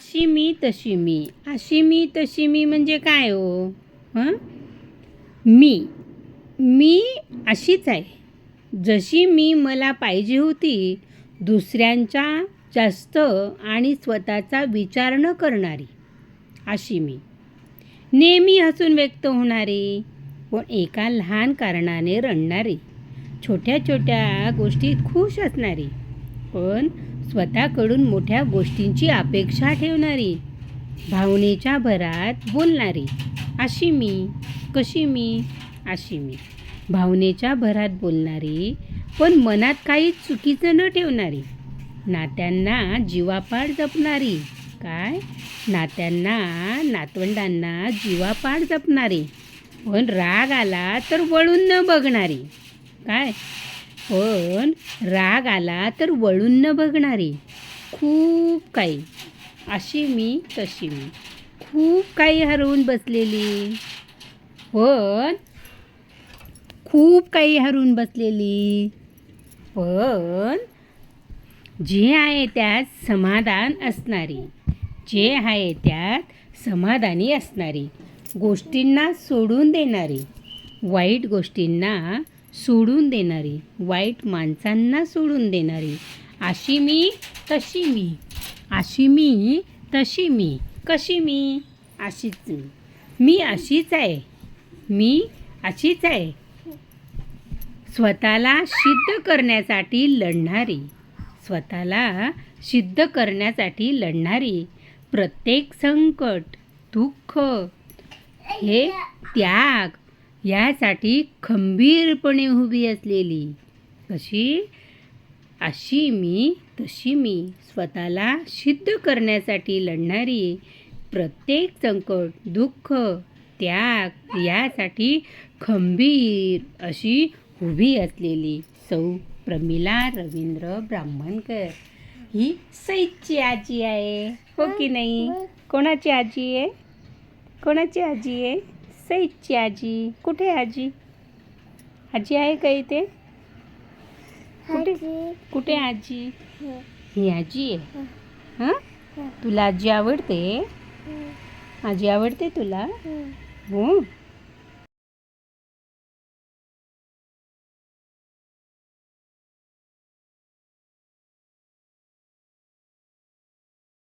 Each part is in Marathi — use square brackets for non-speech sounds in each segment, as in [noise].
अशी मी तशी मी. अशी मी तशी मी म्हणजे काय हो? हं? मी. मी अशीच आहे. जशी मी मला पाहिजे होती दुसऱ्यांच्या जास्त आणि स्वतःचा विचार न करणारी अशी मी. नेहमी हसून व्यक्त होणारी पण एका लहान कारणाने रडणारी छोट्या छोट्या गोष्टीत खुश असणारी. पण स्वतःकडून मोठ्या गोष्टींची अपेक्षा ठेवणारी भावनेच्या भरात बोलणारी. अशी मी कशी मी अशी मी. भावनेच्या भरात बोलणारी पण मनात काही चुकीचं न ठेवणारी. नात्यांना जीवापाड जपणारी. काय? नात्यांना नातवंडांना जीवापाड जपणारी. पण राग आला तर वळून न बघणारी. काय? पण राग आला तर वळून न बघणारी. खूप काही. अशी मी तशी मी. खूप काही हरवून बसलेली. पण खूप काही हरवून बसलेली. पण जे आहे त्यात समाधान असणारी. जे आहे त्यात समाधानी असणारी. गोष्टींना सोडून देणारी. वाईट गोष्टींना सोडून देणारी वाईट माणसांना सोडून देणारी. अशी मी तशी मी. अशी मी तशी मी. कशी मी? अशीच मी. मी अशीच आहे. मी अशीच आहे. स्वतःला सिद्ध करण्यासाठी लढणारी. स्वतःला सिद्ध करण्यासाठी लढणारी. प्रत्येक संकट दुःख हे त्याग यासाठी खंबीरपणे उभी असलेली. कशी? अशी मी तशी मी स्वतःला सिद्ध करण्यासाठी लढणारी प्रत्येक संकट दुःख त्याग यासाठी खंबीर अशी उभी असलेली. सौ प्रमिला रवींद्र ब्राह्मणकर. ही सईची आजी आहे. हो की नाही? कोणाची आजी आहे? कोणाची आजी आहे? सईची आजी? कुठे आजी? आजी आहे का इथे? कुठे? आजी. ही. आजी आहे. हां. तुला आजी आवडते? आजी आवडते तुला? हो.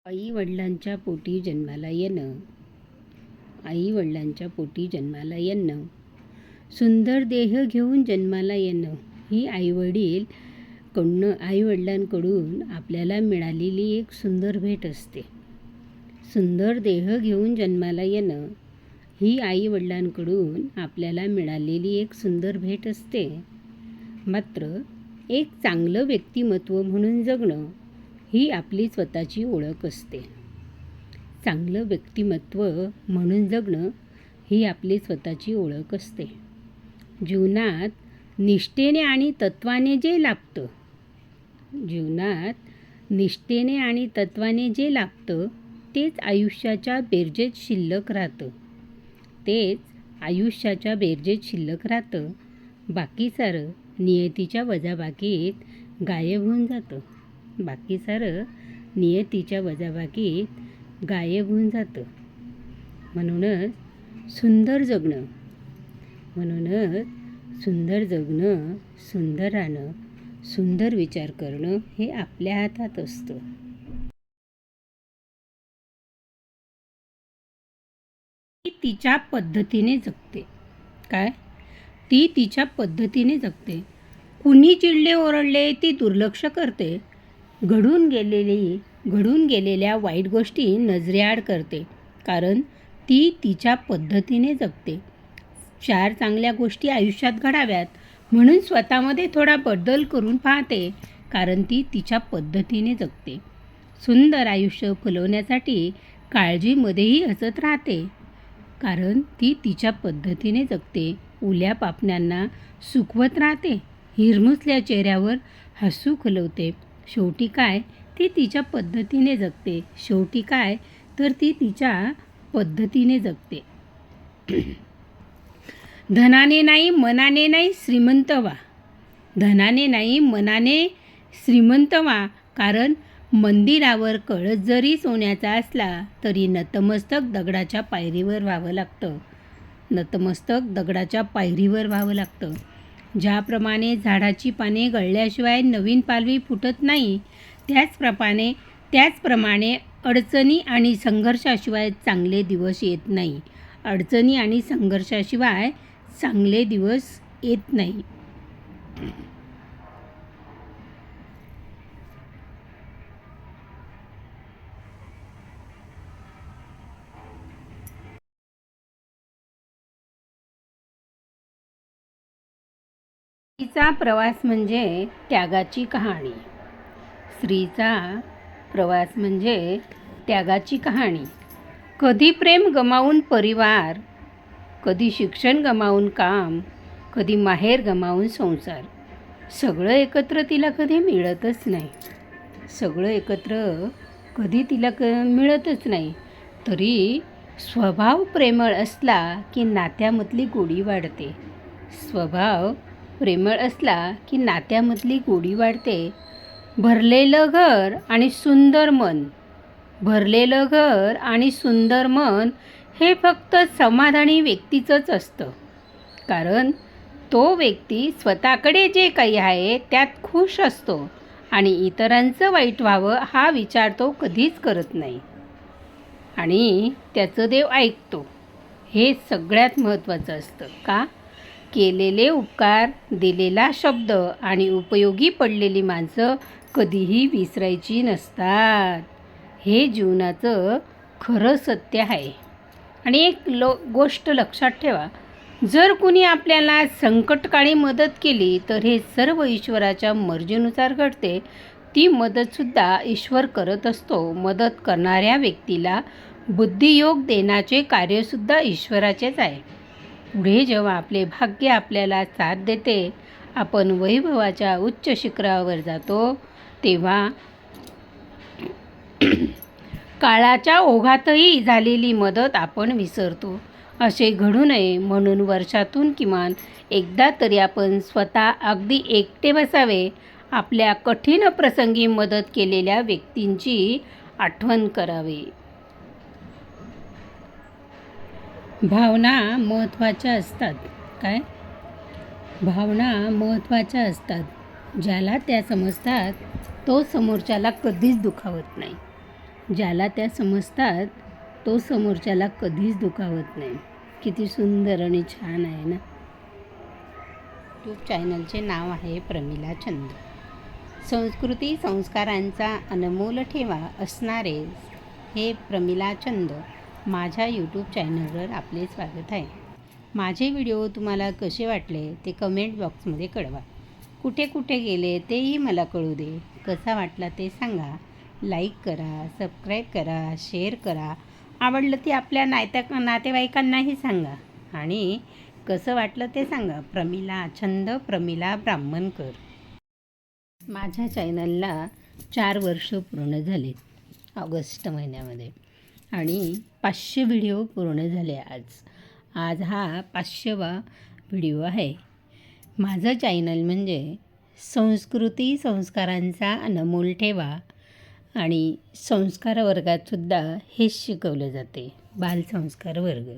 आई वडिलांच्या पोटी जन्माला येणं. आई वडिलांच्या पोटी जन्माला येणं. सुंदर देह घेऊन जन्माला येणं ही आईवडील कडनं आईवडिलांकडून आपल्याला मिळालेली एक सुंदर भेट असते. सुंदर देह घेऊन जन्माला येणं ही आईवडिलांकडून आपल्याला मिळालेली एक सुंदर भेट असते. मात्र एक चांगलं व्यक्तिमत्व म्हणून जगणं ही आपली स्वतःची ओळख असते. चांगलं व्यक्तिमत्व म्हणून जगणं ही आपली स्वतःची ओळख असते. जीवनात निष्ठेने आणि तत्वाने जे लाभतं जीवनात निष्ठेने आणि तत्वाने जे लाभतं तेच आयुष्याच्या बेरजेत शिल्लक राहतं. तेच आयुष्याच्या बेरजेत शिल्लक राहतं. बाकी सारं नियतीच्या वजाबाकीत गायब होऊन जातं. बाकी सारं नियतीच्या वजाबाकीत गायब होऊन जातं. म्हणूनच सुंदर जगणं म्हणूनच सुंदर जगणं सुंदर राहणं सुंदर विचार करणं हे आपल्या हातात असतं. ती तिच्या पद्धतीने जगते. काय? ती तिच्या पद्धतीने जगते. कुणी चिडले ओरडले ती दुर्लक्ष करते. घडून गेलेली घडून गेलेल्या वाईट गोष्टी नजरेआड करते कारण ती तिच्या पद्धतीने जगते. चार चांगल्या गोष्टी आयुष्यात घडाव्यात म्हणून स्वतःमध्ये थोडा बदल करून पाहते कारण ती तिच्या पद्धतीने जगते. सुंदर आयुष्य फुलवण्यासाठी काळजीमध्येही हसत राहते कारण ती तिच्या पद्धतीने जगते. उल्या पापण्यांना सुकवत राहते हिरमुसल्या चेहऱ्यावर हसू खुलवते. शेवटी काय? ती तिच्या पद्धतीने जगते. शेवटी काय? तर ती तिच्या पद्धतीने जगते. [clears throat] धनाने नाही मनाने नाही श्रीमंत व्हा. धनाने नाही मनाने श्रीमंत व्हा. कारण मंदिरावर कळस जरी सोन्याचा असला तरी नतमस्तक दगडाच्या पायरीवर व्हावं लागतं. नतमस्तक दगडाच्या पायरीवर व्हावं लागतं. ज्याप्रमाणे झाडाची पाने गळल्याशिवाय नवीन पालवी फुटत नाही त्याचप्रमाणे त्याचप्रमाणे अडचणी आणि संघर्षाशिवाय चांगले दिवस येत नाही. अडचणी आणि संघर्षाशिवाय चांगले दिवस येत नाही. तिचा प्रवास म्हणजे त्यागाची कहाणी. स्त्रीचा प्रवास म्हणजे त्यागाची कहाणी. कधी प्रेम गमावून परिवार कधी शिक्षण गमावून काम कधी माहेर गमावून संसार. सगळं एकत्र तिला कधी मिळतच नाही. सगळं एकत्र कधी तिला क मिळतच नाही. तरी स्वभाव प्रेमळ असला की नात्यामधली गोडी वाढते. स्वभाव प्रेमळ असला की नात्यामधली गोडी वाढते. भरलेलं घर आणि सुंदर मन. भरलेलं घर आणि सुंदर मन हे फक्त समाधानी व्यक्तीचंच असतं. कारण तो व्यक्ती स्वतःकडे जे काही आहे त्यात खुश असतो आणि इतरांचं वाईट व्हावं हा विचार तो कधीच करत नाही. आणि त्याचं देव ऐकतो. हे सगळ्यात महत्त्वाचं असतं का? केलेले उपकार दिलेला शब्द आणि उपयोगी पडलेली माणसं कधीही विसरायची नसतात. हे जीवनाचं खरं सत्य आहे. आणि एक लो गोष्ट लक्षात ठेवा. जर कुणी आपल्याला संकटकाळी मदत केली तर हे सर्व ईश्वराच्या मर्जीनुसार घडते. ती मदतसुद्धा ईश्वर करत असतो. मदत करणाऱ्या व्यक्तीला बुद्धियोग देण्याचे कार्यसुद्धा ईश्वराचेच आहे. पुढे जेव्हा आपले भाग्य आपल्याला साथ देते आपण वैभवाच्या उच्च शिखरावर जातो तेव्हा काळाच्या ओघातही झालेली मदत आपण विसरतो. असे घडू नये म्हणून वर्षातून किमान एकदा तरी आपण स्वतः अगदी एकटे बसावे. आपल्या कठीण प्रसंगी मदत केलेल्या व्यक्तींची आठवण करावी. भावना महत्त्वाच्या असतात. काय? भावना महत्त्वाच्या असतात. ज्याला त्या समजतात तो समोरच्याला कधीच दुखावत नाही. ज्याला त्या समजतात तो समोरच्याला कधीच दुखावत नाही. किती सुंदर आणि छान आहे ना? यूट्यूब चॅनलचे नाव आहे प्रमिला चंद. संस्कृती संस्कारांचा अनमोल ठेवा असणारे हे प्रमिला चंद. माझ्या यूट्यूब चॅनलवर आपले स्वागत आहे. माझे व्हिडिओ तुम्हाला कसे वाटले ते कमेंट बॉक्समध्ये कळवा. कुठे कुठे गेले तेही मला कळू दे. कसा वाटला ते सांगा. लाईक करा सबस्क्राईब करा शेअर करा. आवडलं ते आपल्या नात्या नातेवाईकांनाही सांगा. आणि कसं वाटलं ते सांगा. प्रमिला छंद प्रमिला ब्राह्मणकर. माझ्या चॅनलला चार वर्ष पूर्ण झाले ऑगस्ट महिन्यामध्ये. आणि पाचशे व्हिडिओ पूर्ण झाले आज. आज हा पाचशेवा व्हिडिओ आहे. माझं चॅनल म्हणजे संस्कृती संस्कारांचा अनमोल ठेवा आणि संस्कार वर्गातसुद्धा हेच शिकवलं जाते. बालसंस्कार वर्ग.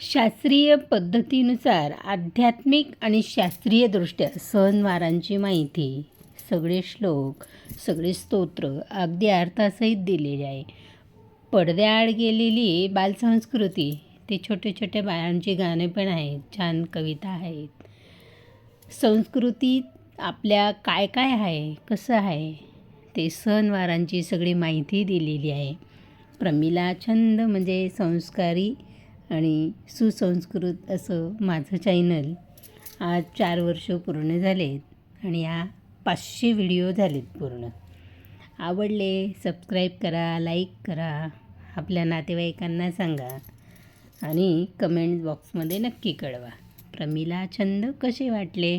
शास्त्रीय पद्धतीनुसार आध्यात्मिक आणि शास्त्रीयदृष्ट्या सणवारांची माहिती सगळे श्लोक सगळे स्तोत्र अगदी अर्थासहित दिलेले आहे. पडद्याआड गेलेली बालसंस्कृती ते छोटे छोटे बाळांची गाणे पण आहेत छान कविता आहेत. संस्कृतीत आपल्या काय काय आहे कसं आहे ते सणवारांची सगळी माहिती दिलेली आहे. प्रमिला छंद म्हणजे संस्कारी आणि सुसंस्कृत असं माझं चॅनल आज चार वर्ष पूर्ण झालेत आणि या पाचशे व्हिडिओ झालेत पूर्ण. आवडले सबस्क्राईब करा लाईक करा आपल्या नातेवाईकांना सांगा आणि कमेंट बॉक्समध्ये नक्की कळवा. प्रमिला छंद कसे वाटले?